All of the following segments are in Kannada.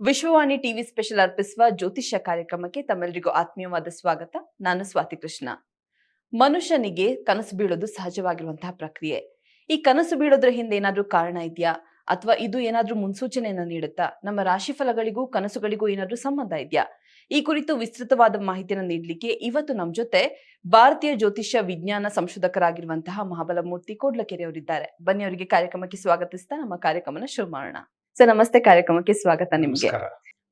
ವಿಶ್ವವಾಣಿ ಟಿವಿ ಸ್ಪೆಷಲ್ ಅರ್ಪಿಸುವ ಜ್ಯೋತಿಷ್ಯ ಕಾರ್ಯಕ್ರಮಕ್ಕೆ ತಮ್ಮೆಲ್ಲರಿಗೂ ಆತ್ಮೀಯವಾದ ಸ್ವಾಗತ. ನಾನು ಸ್ವಾತಿ ಕೃಷ್ಣ. ಮನುಷ್ಯನಿಗೆ ಕನಸು ಬೀಳೋದು ಸಹಜವಾಗಿರುವಂತಹ ಪ್ರಕ್ರಿಯೆ. ಈ ಕನಸು ಬೀಳೋದ್ರ ಹಿಂದೆ ಏನಾದರೂ ಕಾರಣ ಇದೆಯಾ? ಅಥವಾ ಇದು ಏನಾದ್ರೂ ಮುನ್ಸೂಚನೆಯನ್ನ ನೀಡುತ್ತಾ? ನಮ್ಮ ರಾಶಿ ಫಲಗಳಿಗೂ ಕನಸುಗಳಿಗೂ ಏನಾದ್ರೂ ಸಂಬಂಧ ಇದೆಯಾ? ಈ ಕುರಿತು ವಿಸ್ತೃತವಾದ ಮಾಹಿತಿಯನ್ನು ನೀಡಲಿಕ್ಕೆ ಇವತ್ತು ನಮ್ಮ ಜೊತೆ ಭಾರತೀಯ ಜ್ಯೋತಿಷ್ಯ ವಿಜ್ಞಾನ ಸಂಶೋಧಕರಾಗಿರುವಂತಹ ಮಹಾಬಲಮೂರ್ತಿ ಕೋಡ್ಲಕೆರೆ ಅವರಿದ್ದಾರೆ ಬನ್ನಿ ಅವರಿಗೆ ಕಾರ್ಯಕ್ರಮಕ್ಕೆ ಸ್ವಾಗತಿಸ್ತಾ ನಮ್ಮ ಕಾರ್ಯಕ್ರಮನ ಶುರು ಮಾಡೋಣ. ಸರ್ ನಮಸ್ತೆ. ಕಾರ್ಯಕ್ರಮಕ್ಕೆ ಸ್ವಾಗತ ನಿಮ್ಗೆ.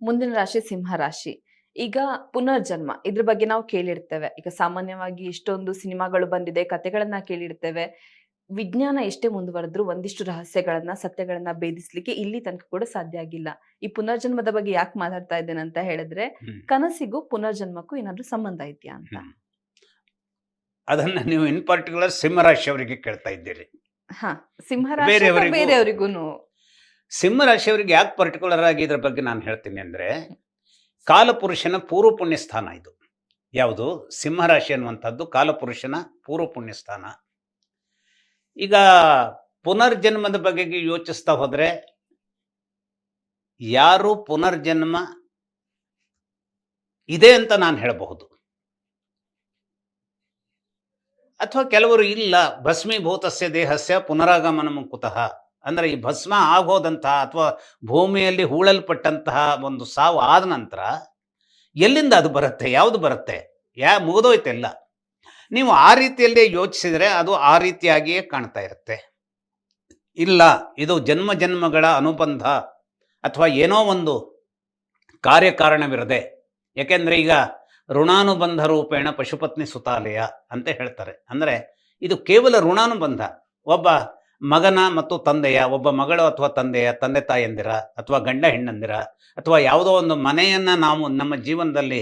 ಮುಂದಿನ ರಾಶಿ ಸಿಂಹ ರಾಶಿ. ಈಗ ಪುನರ್ಜನ್ಮ. ಇದ್ರ ಬಗ್ಗೆ ನಾವು ಕೇಳಿರ್ತೇವೆ. ಈಗ ಸಾಮಾನ್ಯವಾಗಿ ಇಷ್ಟೊಂದು ಸಿನಿಮಾಗಳು ಬಂದಿದೆ ಕತೆಗಳನ್ನ ಕೇಳಿರ್ತೇವೆ. ವಿಜ್ಞಾನ ಎಷ್ಟೇ ಮುಂದುವರೆದ್ರು ಒಂದಿಷ್ಟು ರಹಸ್ಯಗಳನ್ನ ಸತ್ಯಗಳನ್ನ ಭೇದಿಸ್ಲಿಕ್ಕೆ ಇಲ್ಲಿ ತನಕ ಕೂಡ ಸಾಧ್ಯ ಆಗಿಲ್ಲ. ಈ ಪುನರ್ಜನ್ಮದ ಬಗ್ಗೆ ಯಾಕೆ ಮಾತಾಡ್ತಾ ಇದ್ದೇನೆ ಅಂತ ಹೇಳಿದ್ರೆ. ಕನಸಿಗೂ ಪುನರ್ಜನ್ಮಕ್ಕೂ ಏನಾದ್ರೂ ಸಂಬಂಧ ಇದೆಯಾ ಅಂತ. ಅದನ್ನ ನೀವು ಇನ್ ಪರ್ಟಿಕ್ಯುಲರ್ ಸಿಂಹರಾಶಿ ಅವರಿಗೆ ಕೇಳ್ತಾ ಇದ್ದೀರಿ. ಬೇರೆಯವರಿಗೂ- ಸಿಂಹರಾಶಿ ಅವರಿಗೆ ಯಾಕೆ ಪರ್ಟಿಕ್ಯುಲರ್ ಆಗಿ ಇದ್ರ ಬಗ್ಗೆ ನಾನು ಹೇಳ್ತೀನಿ ಅಂದ್ರೆ ಕಾಲಪುರುಷನ ಪೂರ್ವ ಪುಣ್ಯ ಸ್ಥಾನ ಇದು. ಯಾವುದು? ಸಿಂಹರಾಶಿ ಅನ್ನುವಂಥದ್ದು ಕಾಲಪುರುಷನ ಪೂರ್ವ ಪುಣ್ಯ ಸ್ಥಾನ ಈಗ ಪುನರ್ಜನ್ಮದ ಬಗೆಗೆ ಯೋಚಿಸ್ತಾ ಹೋದರೆ ಯಾರು ಪುನರ್ಜನ್ಮ ಇದೆ ಅಂತ ನಾನು ಹೇಳಬಹುದು. ಅಥವಾ ಕೆಲವರು ಇಲ್ಲ ಭಸ್ಮೀಭೂತಸ್ಯ ದೇಹಸ್ಯ ಪುನರಾಗಮನ ಮುಕುತಃ. ಅಂದ್ರೆ ಈ ಭಸ್ಮ ಆಗೋದಂತಹ ಅಥವಾ ಭೂಮಿಯಲ್ಲಿ ಹೂಳಲ್ಪಟ್ಟಂತಹ ಒಂದು ಸಾವು ಆದ ನಂತರ ಎಲ್ಲಿಂದ ಅದು ಬರುತ್ತೆ? ಯಾವುದು ಬರುತ್ತೆ? ಯಾ ಮುಗಿದೋಯ್ತೆಲ್ಲ. ನೀವು ಆ ರೀತಿಯಲ್ಲೇ ಯೋಚಿಸಿದರೆ ಅದು ಆ ರೀತಿಯಾಗಿಯೇ ಕಾಣ್ತಾ ಇರುತ್ತೆ. ಇಲ್ಲ, ಇದು ಜನ್ಮ ಜನ್ಮಗಳ ಅನುಬಂಧ ಅಥವಾ ಏನೋ ಒಂದು ಕಾರ್ಯಕಾರಣವಿರದೆ. ಯಾಕೆಂದ್ರೆ ಈಗ ಋಣಾನುಬಂಧ ರೂಪೇಣ ಪಶುಪತ್ನಿ ಸುತಾಲಯ ಅಂತ ಹೇಳ್ತಾರೆ. ಅಂದರೆ ಇದು ಕೇವಲ ಋಣಾನುಬಂಧ. ಒಬ್ಬ ಮಗನ ಮತ್ತು ತಂದೆಯ, ಒಬ್ಬ ಮಗಳು ಅಥವಾ ತಂದೆಯ, ತಂದೆ ತಾಯಂದಿರ ಅಥವಾ ಗಂಡ ಹೆಣ್ಣಂದಿರ ಅಥವಾ ಯಾವುದೋ ಒಂದು ಮನೆಯನ್ನು ನಾವು ನಮ್ಮ ಜೀವನದಲ್ಲಿ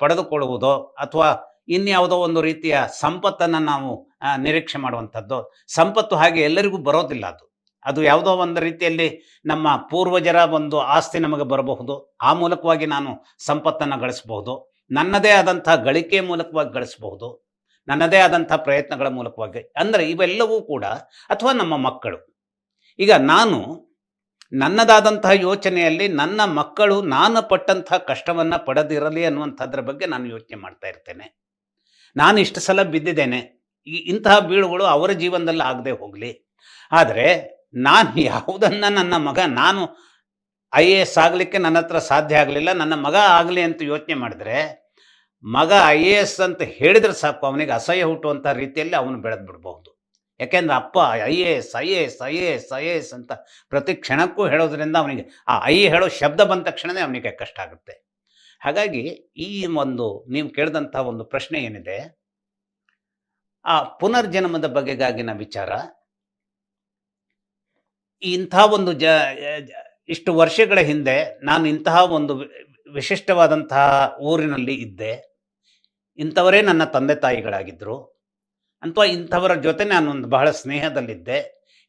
ಪಡೆದುಕೊಳ್ಳುವುದೋ ಅಥವಾ ಇನ್ಯಾವುದೋ ಒಂದು ರೀತಿಯ ಸಂಪತ್ತನ್ನು ನಾವು ನಿರೀಕ್ಷೆ ಮಾಡುವಂಥದ್ದು. ಸಂಪತ್ತು ಹಾಗೆ ಎಲ್ಲರಿಗೂ ಬರೋದಿಲ್ಲ ಅದು. ಅದು ಯಾವುದೋ ಒಂದು ರೀತಿಯಲ್ಲಿ ನಮ್ಮ ಪೂರ್ವಜರ ಒಂದು ಆಸ್ತಿ ನಮಗೆ ಬರಬಹುದು. ಆ ಮೂಲಕವಾಗಿ ನಾನು ಸಂಪತ್ತನ್ನು ಗಳಿಸಬಹುದು. ನನ್ನದೇ ಆದಂಥ ಗಳಿಕೆ ಮೂಲಕವಾಗಿ ಗಳಿಸಬಹುದು. ನನ್ನದೇ ಆದಂಥ ಪ್ರಯತ್ನಗಳ ಮೂಲಕವಾಗಿ. ಅಂದರೆ ಇವೆಲ್ಲವೂ ಕೂಡ, ಅಥವಾ ನಮ್ಮ ಮಕ್ಕಳು. ಈಗ ನಾನು ನನ್ನದಾದಂತಹ ಯೋಚನೆಯಲ್ಲಿ ನನ್ನ ಮಕ್ಕಳು ನಾನು ಪಟ್ಟಂತಹ ಕಷ್ಟವನ್ನು ಪಡೆದಿರಲಿ ಅನ್ನುವಂಥದ್ರ ಬಗ್ಗೆ ನಾನು ಯೋಚನೆ ಮಾಡ್ತಾ ಇರ್ತೇನೆ. ನಾನು ಇಷ್ಟು ಸಲ ಬಿದ್ದಿದ್ದೇನೆ. ಈ ಇಂತಹ ಬೀಳುಗಳು ಅವರ ಜೀವನದಲ್ಲಿ ಆಗದೆ ಹೋಗಲಿ. ಆದರೆ ನಾನು ಯಾವುದನ್ನು ನನ್ನ ಮಗ, ನಾನು ಐ ಎ ಎಸ್ ಆಗಲಿಕ್ಕೆ ನನ್ನ ಹತ್ರ ಸಾಧ್ಯ ಆಗಲಿಲ್ಲ, ನನ್ನ ಮಗ ಆಗಲಿ ಅಂತ ಯೋಚನೆ ಮಾಡಿದ್ರೆ ಮಗ ಐ ಎ ಎಸ್ ಅಂತ ಹೇಳಿದ್ರೆ ಸಾಕು, ಅವನಿಗೆ ಅಸಹ್ಯ ಹುಟ್ಟುವಂಥ ರೀತಿಯಲ್ಲಿ ಅವನು ಬೆಳೆದು ಬಿಡಬಹುದು ಯಾಕೆಂದ್ರೆ ಅಪ್ಪ I A S, I A S, I A S, I A S ಅಂತ ಪ್ರತಿ ಕ್ಷಣಕ್ಕೂ ಹೇಳೋದ್ರಿಂದ ಅವನಿಗೆ ಆ ಐ ಹೇಳೋ ಶಬ್ದ ಬಂದ ತಕ್ಷಣವೇ ಅವನಿಗೆ ಕಷ್ಟ ಆಗುತ್ತೆ. ಹಾಗಾಗಿ ಈ ಒಂದು ನೀವು ಕೇಳಿದಂಥ ಒಂದು ಪ್ರಶ್ನೆ ಏನಿದೆ? ಆ ಪುನರ್ಜನ್ಮದ ಬಗೆಗಾಗಿನ ವಿಚಾರ. ಇಂಥ ಒಂದು ಜ ಇಷ್ಟು ವರ್ಷಗಳ ಹಿಂದೆ ನಾನು ಇಂತಹ ಒಂದು ವಿಶಿಷ್ಟವಾದಂತಹ ಊರಿನಲ್ಲಿ ಇದ್ದೆ. ಇಂಥವರೇ ನನ್ನ ತಂದೆ ತಾಯಿಗಳಾಗಿದ್ದರು ಅಥವಾ ಇಂಥವರ ಜೊತೆ ನಾನು ಒಂದು ಬಹಳ ಸ್ನೇಹದಲ್ಲಿದ್ದೆ.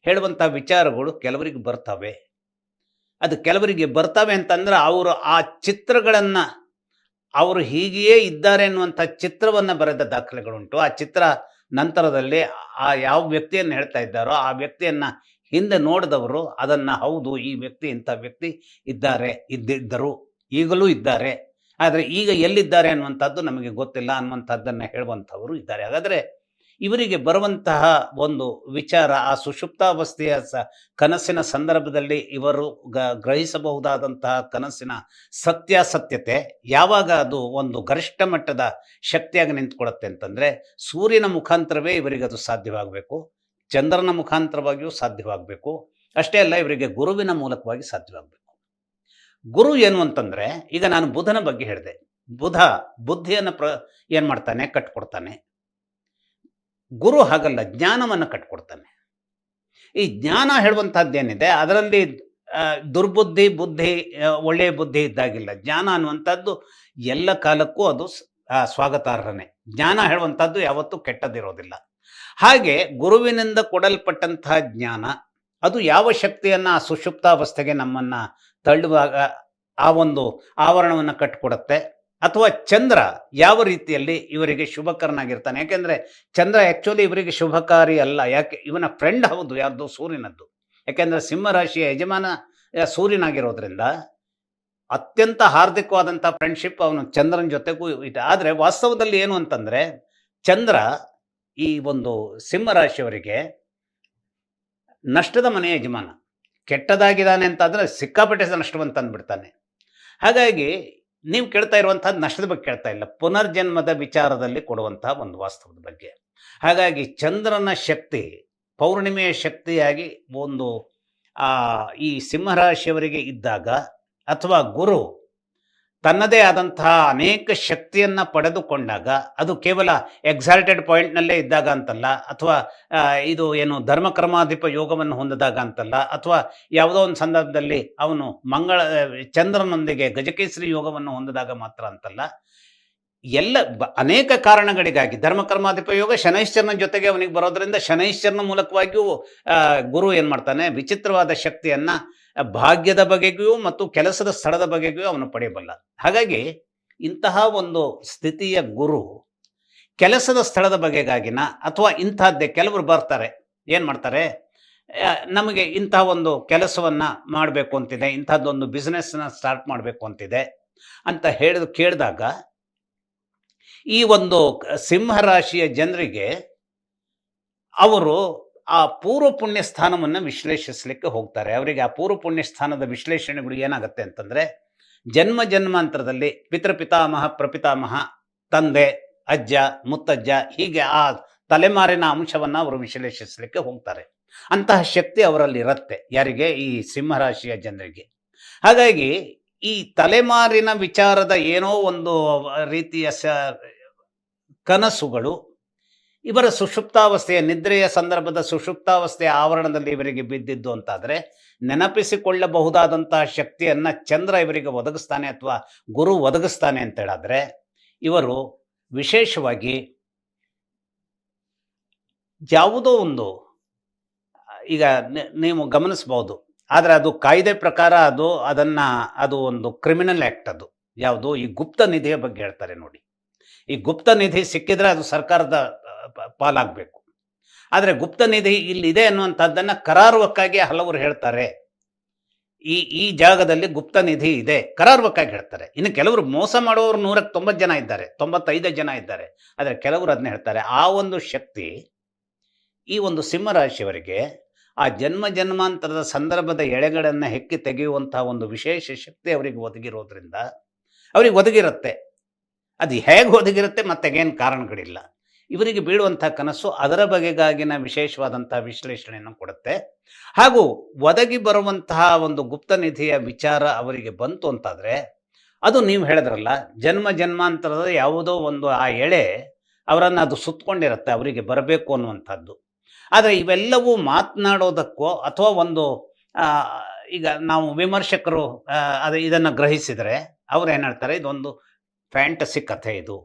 ಹೇಳುವಂಥ ವಿಚಾರಗಳು ಕೆಲವರಿಗೆ ಬರ್ತವೆ. ಅದು ಕೆಲವರಿಗೆ ಬರ್ತವೆ ಅಂತಂದ್ರೆ ಅವರು ಆ ಚಿತ್ರಗಳನ್ನು ಅವರು ಹೀಗೆಯೇ ಇದ್ದಾರೆ ಅನ್ನುವಂಥ ಚಿತ್ರವನ್ನು ಬರೆದ ದಾಖಲೆಗಳುಂಟು. ಆ ಚಿತ್ರ ನಂತರದಲ್ಲಿ ಆ ಯಾವ ವ್ಯಕ್ತಿಯನ್ನು ಹೇಳ್ತಾ ಇದ್ದಾರೋ ಆ ವ್ಯಕ್ತಿಯನ್ನು ಹಿಂದೆ ನೋಡಿದವರು ಅದನ್ನು ಹೌದು ಈ ವ್ಯಕ್ತಿ ಇಂಥ ವ್ಯಕ್ತಿ ಇದ್ದಾರೆ, ಇದ್ದಿದ್ದರು, ಈಗಲೂ ಇದ್ದಾರೆ. ಆದರೆ ಈಗ ಎಲ್ಲಿದ್ದಾರೆ ಅನ್ನುವಂಥದ್ದು ನಮಗೆ ಗೊತ್ತಿಲ್ಲ ಅನ್ನುವಂಥದ್ದನ್ನು ಹೇಳುವಂಥವರು ಇದ್ದಾರೆ. ಹಾಗಾದರೆ ಇವರಿಗೆ ಬರುವಂತಹ ಒಂದು ವಿಚಾರ ಆ ಸುಷುಪ್ತಾವಸ್ಥೆಯ ಕನಸಿನ ಸಂದರ್ಭದಲ್ಲಿ ಇವರು ಗ ಗ್ರಹಿಸಬಹುದಾದಂತಹ ಕನಸಿನ ಸತ್ಯಾಸತ್ಯತೆ ಯಾವಾಗ ಅದು ಒಂದು ಗರಿಷ್ಠ ಮಟ್ಟದ ಶಕ್ತಿಯಾಗಿ ನಿಂತ್ಕೊಳ್ಳುತ್ತೆ ಅಂತಂದರೆ ಸೂರ್ಯನ ಮುಖಾಂತರವೇ ಇವರಿಗೆ ಅದು ಸಾಧ್ಯವಾಗಬೇಕು, ಚಂದ್ರನ ಮುಖಾಂತರವಾಗಿಯೂ ಸಾಧ್ಯವಾಗಬೇಕು, ಅಷ್ಟೇ ಅಲ್ಲ ಇವರಿಗೆ ಗುರುವಿನ ಮೂಲಕವಾಗಿ ಸಾಧ್ಯವಾಗಬೇಕು. ಗುರು ಏನು ಅಂತಂದರೆ, ಈಗ ನಾನು ಬುಧನ ಬಗ್ಗೆ ಹೇಳಿದೆ. ಬುಧ ಬುದ್ಧಿಯನ್ನು ಪ್ರ ಏನು ಮಾಡ್ತಾನೆ ಕಟ್ಕೊಡ್ತಾನೆ. ಗುರು ಹಾಗಲ್ಲ, ಜ್ಞಾನವನ್ನು ಕಟ್ಕೊಡ್ತಾನೆ. ಈ ಜ್ಞಾನ ಹೇಳುವಂಥದ್ದೇನಿದೆ, ಅದರಲ್ಲಿ ದುರ್ಬುದ್ಧಿ, ಬುದ್ಧಿ ಒಳ್ಳೆಯ ಬುದ್ಧಿ ಇದ್ದಾಗಿಲ್ಲ. ಜ್ಞಾನ ಅನ್ನುವಂಥದ್ದು ಎಲ್ಲ ಕಾಲಕ್ಕೂ ಅದು ಸ್ವಾಗತಾರ್ಹನೆ ಸ್ವಾಗತಾರ್ಹನೇ. ಜ್ಞಾನ ಹೇಳುವಂಥದ್ದು ಯಾವತ್ತೂ ಕೆಟ್ಟದಿರೋದಿಲ್ಲ. ಹಾಗೆ ಗುರುವಿನಿಂದ ಕೊಡಲ್ಪಟ್ಟಂತಹ ಜ್ಞಾನ, ಅದು ಯಾವ ಶಕ್ತಿಯನ್ನು ಆ ಸುಷುಪ್ತಾವಸ್ಥೆಗೆ ನಮ್ಮನ್ನು ತಳ್ಳುವಾಗ ಆ ಒಂದು ಆವರಣವನ್ನು ಕಟ್ಟಿಕೊಡುತ್ತೆ ಅಥವಾ ಚಂದ್ರ ಯಾವ ರೀತಿಯಲ್ಲಿ ಇವರಿಗೆ ಶುಭಕರನಾಗಿರ್ತಾನೆ? ಯಾಕೆಂದರೆ ಚಂದ್ರ ಆ್ಯಕ್ಚುಲಿ ಇವರಿಗೆ ಶುಭಕಾರಿ ಅಲ್ಲ. ಯಾಕೆ? ಇವನ ಫ್ರೆಂಡ್ ಹೌದು, ಯಾರ್ದು ಸೂರ್ಯನದ್ದು. ಯಾಕೆಂದ್ರೆ ಸಿಂಹರಾಶಿಯ ಯಜಮಾನ ಸೂರ್ಯನಾಗಿರೋದ್ರಿಂದ ಅತ್ಯಂತ ಹಾರ್ದಿಕವಾದಂಥ ಫ್ರೆಂಡ್ಶಿಪ್ ಅವನು ಚಂದ್ರನ ಜೊತೆಗೂ ಇದೆ. ಆದರೆ ವಾಸ್ತವದಲ್ಲಿ ಏನು ಅಂತಂದರೆ ಚಂದ್ರ ಈ ಒಂದು ಸಿಂಹರಾಶಿಯವರಿಗೆ ನಷ್ಟದ ಮನೆಯ ಯಜಮಾನ. ಕೆಟ್ಟದಾಗಿದ್ದಾನೆ ಅಂತಂದರೆ ಸಿಕ್ಕಾಪಟ್ಟೆ ನಷ್ಟವಂತ ಅಂದ್ಬಿಡ್ತಾನೆ. ಹಾಗಾಗಿ ನೀವು ಕೇಳ್ತಾ ಇರುವಂತಹ ನಷ್ಟದ ಬಗ್ಗೆ ಕೇಳ್ತಾ ಇಲ್ಲ. ಪುನರ್ಜನ್ಮದ ವಿಚಾರದಲ್ಲಿ ಕೊಡುವಂತಹ ಒಂದು ವಾಸ್ತವದ ಬಗ್ಗೆ. ಹಾಗಾಗಿ ಚಂದ್ರನ ಶಕ್ತಿ, ಪೌರ್ಣಿಮೆಯ ಶಕ್ತಿಯಾಗಿ ಒಂದು ಈ ಸಿಂಹರಾಶಿಯವರಿಗೆ ಇದ್ದಾಗ ಅಥವಾ ಗುರು ತನ್ನದೇ ಆದಂತಹ ಅನೇಕ ಶಕ್ತಿಯನ್ನು ಪಡೆದುಕೊಂಡಾಗ, ಅದು ಕೇವಲ ಎಕ್ಸಾಲ್ಟೆಡ್ ಪಾಯಿಂಟ್ನಲ್ಲೇ ಇದ್ದಾಗ ಅಂತಲ್ಲ, ಅಥವಾ ಇದು ಏನು ಧರ್ಮಕ್ರಮಾಧಿಪ ಯೋಗವನ್ನು ಹೊಂದಿದಾಗ ಅಂತಲ್ಲ, ಅಥವಾ ಯಾವುದೋ ಒಂದು ಸಂದರ್ಭದಲ್ಲಿ ಅವನು ಮಂಗಳ ಚಂದ್ರನೊಂದಿಗೆ ಗಜಕೇಸರಿ ಯೋಗವನ್ನು ಹೊಂದಿದಾಗ ಮಾತ್ರ ಅಂತಲ್ಲ. ಎಲ್ಲ ಅನೇಕ ಕಾರಣಗಳಿಗಾಗಿ, ಧರ್ಮಕರ್ಮಾಧಿಪ ಯೋಗ ಶನೈಶ್ಚರನ ಜೊತೆಗೆ ಅವನಿಗೆ ಬರೋದ್ರಿಂದ ಶನೈಶ್ಚರನ ಮೂಲಕವಾಗಿಯೂ ಗುರು ಏನ್ಮಾಡ್ತಾನೆ ವಿಚಿತ್ರವಾದ ಶಕ್ತಿಯನ್ನ ಭಾಗ್ಯದ ಬಗೆಗೂ ಮತ್ತು ಕೆಲಸದ ಸ್ಥಳದ ಬಗೆಗೂ ಅವನು ಪಡೆಯಬಲ್ಲ. ಹಾಗಾಗಿ ಇಂತಹ ಒಂದು ಸ್ಥಿತಿಯ ಗುರು ಕೆಲಸದ ಸ್ಥಳದ ಬಗೆಗಾಗಿನ ಅಥವಾ ಇಂತಹದ್ದೇ ಕೆಲವರು ಬರ್ತಾರೆ, ಏನು ಮಾಡ್ತಾರೆ? ನಮಗೆ ಇಂತಹ ಒಂದು ಕೆಲಸವನ್ನು ಮಾಡಬೇಕು ಅಂತಿದೆ, ಇಂಥದ್ದೊಂದು ಬಿಸ್ನೆಸ್ನ ಸ್ಟಾರ್ಟ್ ಮಾಡಬೇಕು ಅಂತಿದೆ ಅಂತ ಹೇಳಿದ, ಕೇಳಿದಾಗ ಈ ಒಂದು ಸಿಂಹರಾಶಿಯ ಜನರಿಗೆ ಅವರು ಆ ಪೂರ್ವ ಪುಣ್ಯ ಸ್ಥಾನವನ್ನು ವಿಶ್ಲೇಷಿಸಲಿಕ್ಕೆ ಹೋಗ್ತಾರೆ. ಅವರಿಗೆ ಆ ಪೂರ್ವ ಪುಣ್ಯ ಸ್ಥಾನದ ವಿಶ್ಲೇಷಣೆಗಳು ಏನಾಗುತ್ತೆ ಅಂತಂದ್ರೆ, ಜನ್ಮ ಜನ್ಮಾಂತರದಲ್ಲಿ ಪಿತೃಪಿತಾಮಹ ಪ್ರಪಿತಾಮಹ, ತಂದೆ, ಅಜ್ಜ, ಮುತ್ತಜ್ಜ ಹೀಗೆ ಆ ತಲೆಮಾರಿನ ಅಂಶವನ್ನ ಅವರು ವಿಶ್ಲೇಷಿಸಲಿಕ್ಕೆ ಹೋಗ್ತಾರೆ. ಅಂತಹ ಶಕ್ತಿ ಅವರಲ್ಲಿ ಇರುತ್ತೆ ಯಾರಿಗೆ? ಈ ಸಿಂಹರಾಶಿಯ ಜನರಿಗೆ. ಹಾಗಾಗಿ ಈ ತಲೆಮಾರಿನ ವಿಚಾರದ ಏನೋ ಒಂದು ರೀತಿಯ ಕನಸುಗಳು ಇವರ ಸುಷುಪ್ತಾವಸ್ಥೆಯ ನಿದ್ರೆಯ ಸಂದರ್ಭದ ಸುಷುಪ್ತಾವಸ್ಥೆಯ ಆವರಣದಲ್ಲಿ ಇವರಿಗೆ ಬಿದ್ದಿದ್ದು ಅಂತಾದರೆ ನೆನಪಿಸಿಕೊಳ್ಳಬಹುದಾದಂತಹ ಶಕ್ತಿಯನ್ನು ಚಂದ್ರ ಇವರಿಗೆ ಒದಗಿಸ್ತಾನೆ ಅಥವಾ ಗುರು ಒದಗಿಸ್ತಾನೆ ಅಂತ ಹೇಳಿದ್ರೆ ಇವರು ವಿಶೇಷವಾಗಿ ಯಾವುದೋ ಒಂದು, ಈಗ ನೀವು ಗಮನಿಸ್ಬೋದು ಆದರೆ ಅದು ಕಾಯ್ದೆ ಪ್ರಕಾರ ಅದು ಅದನ್ನು, ಅದು ಒಂದು ಕ್ರಿಮಿನಲ್ ಆ್ಯಕ್ಟ್ ಅದು. ಯಾವುದು? ಈ ಗುಪ್ತ ನಿಧಿಯ ಬಗ್ಗೆ ಹೇಳ್ತಾರೆ ನೋಡಿ. ಈ ಗುಪ್ತ ನಿಧಿ ಸಿಕ್ಕಿದ್ರೆ ಅದು ಸರ್ಕಾರದ ಪಾಲಾಗಬೇಕು. ಆದರೆ ಗುಪ್ತ ನಿಧಿ ಇಲ್ಲಿದೆ ಅನ್ನುವಂಥದ್ದನ್ನು ಕರಾರುವಕ್ಕಾಗಿ ಹಲವರು ಹೇಳ್ತಾರೆ. ಈ ಈ ಜಾಗದಲ್ಲಿ ಗುಪ್ತ ನಿಧಿ ಇದೆ, ಕರಾರುವಕ್ಕಾಗಿ ಹೇಳ್ತಾರೆ. ಇನ್ನು ಕೆಲವರು ಮೋಸ ಮಾಡುವವರು ನೂರಕ್ಕೆ ತೊಂಬತ್ತು ಜನ ಇದ್ದಾರೆ, ತೊಂಬತ್ತೈದು ಜನ ಇದ್ದಾರೆ. ಆದರೆ ಕೆಲವರು ಅದನ್ನ ಹೇಳ್ತಾರೆ, ಆ ಒಂದು ಶಕ್ತಿ ಈ ಒಂದು ಸಿಂಹರಾಶಿಯವರಿಗೆ ಆ ಜನ್ಮ ಜನ್ಮಾಂತರದ ಸಂದರ್ಭದ ಎಳೆಗಳನ್ನು ಹೆಕ್ಕಿ ತೆಗೆಯುವಂತಹ ಒಂದು ವಿಶೇಷ ಶಕ್ತಿ ಅವರಿಗೆ ಒದಗಿರೋದ್ರಿಂದ, ಅವರಿಗೆ ಒದಗಿರುತ್ತೆ. ಅದು ಹೇಗೆ ಒದಗಿರುತ್ತೆ ಮತ್ತೆಗೇನು ಕಾರಣಗಳಿಲ್ಲ. ಇವರಿಗೆ ಬೀಳುವಂಥ ಕನಸು ಅದರ ಬಗೆಗಾಗಿನ ವಿಶೇಷವಾದಂತಹ ವಿಶ್ಲೇಷಣೆಯನ್ನು ಕೊಡುತ್ತೆ. ಹಾಗೂ ಒದಗಿ ಬರುವಂತಹ ಒಂದು ಗುಪ್ತ ನಿಧಿಯ ವಿಚಾರ ಅವರಿಗೆ ಬಂತು ಅಂತಾದರೆ, ಅದು ನೀವು ಹೇಳಿದ್ರಲ್ಲ, ಜನ್ಮ ಜನ್ಮಾಂತರದ ಯಾವುದೋ ಒಂದು ಆ ಎಳೆ ಅವರನ್ನು ಅದು ಸುತ್ತಕೊಂಡಿರುತ್ತೆ ಅವರಿಗೆ ಬರಬೇಕು ಅನ್ನುವಂಥದ್ದು. ಆದರೆ ಇವೆಲ್ಲವೂ ಮಾತನಾಡೋದಕ್ಕೋ ಅಥವಾ ಒಂದು ಈಗ ನಾವು ವಿಮರ್ಶಕರು ಅದು ಇದನ್ನು ಗ್ರಹಿಸಿದರೆ ಅವ್ರು ಏನು ಹೇಳ್ತಾರೆ, ಇದೊಂದು ಫ್ಯಾಂಟಸಿ ಕಥೆ ಇದು.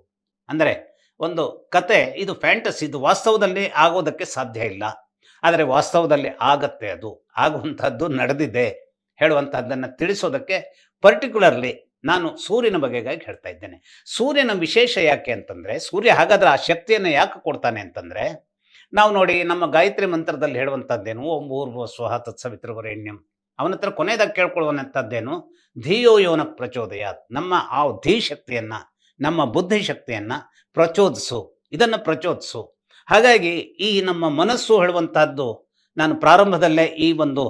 ಅಂದರೆ ಒಂದು ಕತೆ, ಇದು ಫ್ಯಾಂಟಸಿ ಇದು ವಾಸ್ತವದಲ್ಲಿ ಆಗೋದಕ್ಕೆ ಸಾಧ್ಯ ಇಲ್ಲ. ಆದರೆ ವಾಸ್ತವದಲ್ಲಿ ಆಗತ್ತೆ ಅದು. ಆಗುವಂಥದ್ದು ನಡೆದಿದೆ. ಹೇಳುವಂಥದ್ದನ್ನು ತಿಳಿಸೋದಕ್ಕೆ ಪರ್ಟಿಕ್ಯುಲರ್ಲಿ ನಾನು ಸೂರ್ಯನ ಬಗೆಗಾಗಿ ಹೇಳ್ತಾ ಇದ್ದೇನೆ. ಸೂರ್ಯನ ವಿಶೇಷ ಯಾಕೆ ಅಂತಂದರೆ, ಸೂರ್ಯ ಹಾಗಾದ್ರೆ ಆ ಶಕ್ತಿಯನ್ನು ಯಾಕೆ ಕೊಡ್ತಾನೆ ಅಂತಂದರೆ, ನಾವು ನೋಡಿ ನಮ್ಮ ಗಾಯತ್ರಿ ಮಂತ್ರದಲ್ಲಿ ಹೇಳುವಂಥದ್ದೇನು, ಓಂ ಭೂರ್ಭುವ ಸ್ವಹ ತತ್ಸವಿತೃವರೆಣ್ಯಂ ಅವನ ಹತ್ರ ಕೊನೆಯದಾಗಿ ಕೇಳ್ಕೊಳ್ಳುವಂಥದ್ದೇನು ಧಿಯೋ ಯೋನ ಪ್ರಚೋದಯ ನಮ್ಮ ಆ ಧೀ ಶಕ್ತಿಯನ್ನ ನಮ್ಮ ಬುದ್ಧಿ ಶಕ್ತಿಯನ್ನ ಪ್ರಚೋದಿಸು, ಇದನ್ನು ಪ್ರಚೋದಿಸು. ಹಾಗಾಗಿ ಈ ನಮ್ಮ ಮನಸ್ಸು ಹೇಳುವಂತಹದ್ದು ನಾನು ಪ್ರಾರಂಭದಲ್ಲೇ ಈ ಒಂದು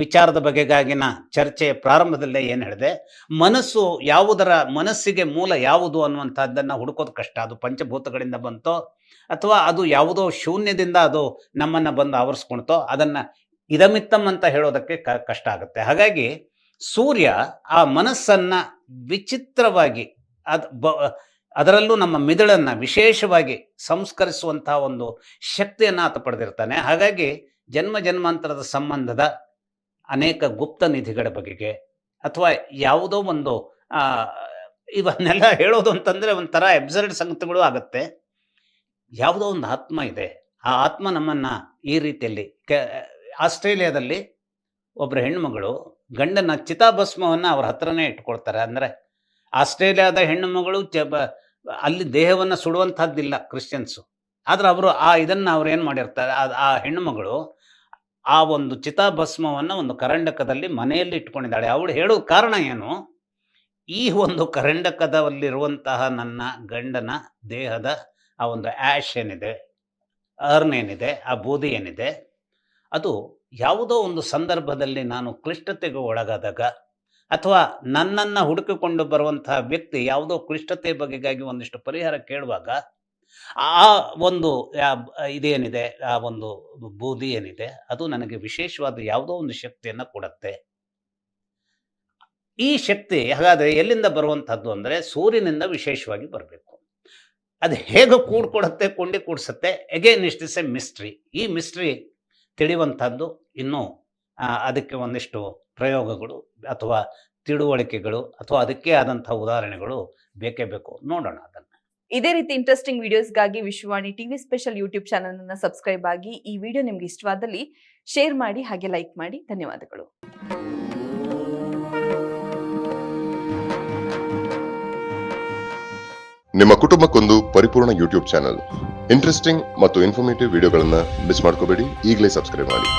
ವಿಚಾರದ ಬಗೆಗಾಗಿನ ಚರ್ಚೆ ಪ್ರಾರಂಭದಲ್ಲೇ ಏನು ಹೇಳಿದೆ, ಮನಸ್ಸು ಯಾವುದರ ಮನಸ್ಸಿಗೆ ಮೂಲ ಯಾವುದು ಅನ್ನುವಂಥದ್ದನ್ನು ಹುಡುಕೋದು ಕಷ್ಟ. ಅದು ಪಂಚಭೂತಗಳಿಂದ ಬಂತೋ, ಅಥವಾ ಅದು ಯಾವುದೋ ಶೂನ್ಯದಿಂದ ಅದು ನಮ್ಮನ್ನು ಬಂದು ಆವರಿಸ್ಕೊಳ್ತೋ, ಅದನ್ನು ಇದಮಿತ್ತಂ ಅಂತ ಹೇಳೋದಕ್ಕೆ ಕಷ್ಟ ಆಗುತ್ತೆ. ಹಾಗಾಗಿ ಸೂರ್ಯ ಆ ಮನಸ್ಸನ್ನು ವಿಚಿತ್ರವಾಗಿ ಅದು ಬ, ಅದರಲ್ಲೂ ನಮ್ಮ ಮಿದುಳನ್ನು ವಿಶೇಷವಾಗಿ ಸಂಸ್ಕರಿಸುವಂತಹ ಒಂದು ಶಕ್ತಿಯನ್ನು ಆತ ಪಡೆದಿರ್ತಾನೆ. ಹಾಗಾಗಿ ಜನ್ಮ ಜನ್ಮಾಂತರದ ಸಂಬಂಧದ ಅನೇಕ ಗುಪ್ತ ನಿಧಿಗಳ ಬಗೆಗೆ ಅಥವಾ ಯಾವುದೋ ಒಂದು ಇವನ್ನೆಲ್ಲ ಹೇಳೋದು ಅಂತಂದರೆ ಒಂಥರ ಎಬ್ಸರ್ಡ್ ಸಂಗತಿಗಳು ಆಗುತ್ತೆ. ಯಾವುದೋ ಒಂದು ಆತ್ಮ ಇದೆ. ಆ ಆತ್ಮ ನಮ್ಮನ್ನು ಈ ರೀತಿಯಲ್ಲಿ ಕೆ, ಆಸ್ಟ್ರೇಲಿಯಾದಲ್ಲಿ ಒಬ್ಬರು ಹೆಣ್ಮಗಳು ಗಂಡನ ಚಿತಾಭಸ್ಮವನ್ನು ಅವ್ರ ಹತ್ರನೇ ಇಟ್ಕೊಳ್ತಾರೆ. ಅಂದರೆ ಆಸ್ಟ್ರೇಲಿಯಾದ ಹೆಣ್ಣು ಮಗಳು ಅಲ್ಲಿ ದೇಹವನ್ನು ಸುಡುವಂಥದ್ದಿಲ್ಲ ಕ್ರಿಶ್ಚಿಯನ್ಸು. ಆದ್ರೆ ಅವರು ಆ ಇದನ್ನ ಅವ್ರು ಏನು ಮಾಡಿರ್ತಾರೆ, ಆ ಹೆಣ್ಣು ಮಗಳು ಆ ಒಂದು ಚಿತಾಭಸ್ಮವನ್ನು ಒಂದು ಕರಂಡಕದಲ್ಲಿ ಮನೆಯಲ್ಲಿ ಇಟ್ಕೊಂಡಿದ್ದಾಳೆ. ಅವಳು ಹೇಳೋ ಕಾರಣ ಏನು? ಈ ಒಂದು ಕರಂಡಕದಲ್ಲಿರುವಂತಹ ನನ್ನ ಗಂಡನ ದೇಹದ ಆ ಒಂದು ಆ್ಯಶ್ ಏನಿದೆ, ಅರ್ನ್ ಏನಿದೆ, ಆ ಬೂದಿ ಏನಿದೆ, ಅದು ಯಾವುದೋ ಒಂದು ಸಂದರ್ಭದಲ್ಲಿ ನಾನು ಕ್ಲಿಷ್ಟತೆಗೆ ಒಳಗಾದಾಗ ಅಥವಾ ನನ್ನನ್ನು ಹುಡುಕಿಕೊಂಡು ಬರುವಂತಹ ವ್ಯಕ್ತಿ ಯಾವುದೋ ಕ್ಲಿಷ್ಟತೆ ಬಗೆಗಾಗಿ ಒಂದಿಷ್ಟು ಪರಿಹಾರ ಕೇಳುವಾಗ ಆ ಒಂದು ಇದೇನಿದೆ, ಆ ಒಂದು ಬೂದಿ ಏನಿದೆ, ಅದು ನನಗೆ ವಿಶೇಷವಾದ ಯಾವುದೋ ಒಂದು ಶಕ್ತಿಯನ್ನು ಕೊಡುತ್ತೆ. ಈ ಶಕ್ತಿ ಹಾಗಾದರೆ ಎಲ್ಲಿಂದ ಬರುವಂಥದ್ದು ಅಂದರೆ ಸೂರ್ಯನಿಂದ ವಿಶೇಷವಾಗಿ ಬರಬೇಕು. ಅದು ಹೇಗೆ ಕೂಡ್ಕೊಡುತ್ತೆ ಕೊಂಡಿ ಕೂಡಿಸುತ್ತೆ ಎಗೇನ್ ಎ ಮಿಸ್ಟ್ರಿ ಈ ಮಿಸ್ಟ್ರಿ ತಿಳಿಯುವಂಥದ್ದು ಇನ್ನೂ ಅದಕ್ಕೆ ಒಂದಿಷ್ಟು ಪ್ರಯೋಗಗಳು ಅಥವಾ ತಿಳುವಳಿಕೆಗಳು ಅಥವಾ ಅದಕ್ಕೆ ಆದಂಥ ಉದಾಹರಣೆಗಳು ಬೇಕೇ ಬೇಕು. ನೋಡೋಣ ಅದನ್ನು. ಇದೇ ರೀತಿ interesting ವಿಡಿಯೋಸ್ಗಾಗಿ Vishwavani TV special YouTube channel ಅನ್ನು ಸಬ್ಸ್ಕ್ರೈಬ್ ಆಗಿ ಈ ವಿಡಿಯೋ ನಿಮ್ಗೆ ಇಷ್ಟವಾದಲ್ಲಿ ಶೇರ್ ಮಾಡಿ ಹಾಗೆ ಲೈಕ್ ಮಾಡಿ. ಧನ್ಯವಾದಗಳು. ನಿಮ್ಮ ಕುಟುಂಬಕ್ಕೊಂದು ಪರಿಪೂರ್ಣ ಯೂಟ್ಯೂಬ್ ಚಾನಲ್ ಇಂಟ್ರೆಸ್ಟಿಂಗ್ ಮತ್ತು ಇನ್ಫಾರ್ಮೇಟಿವ್ ವಿಡಿಯೋಗಳನ್ನು ಮಿಸ್ ಮಾಡ್ಕೋಬೇಡಿ. ಈಗಲೇ ಸಬ್ಸ್ಕ್ರೈಬ್ ಮಾಡಿ.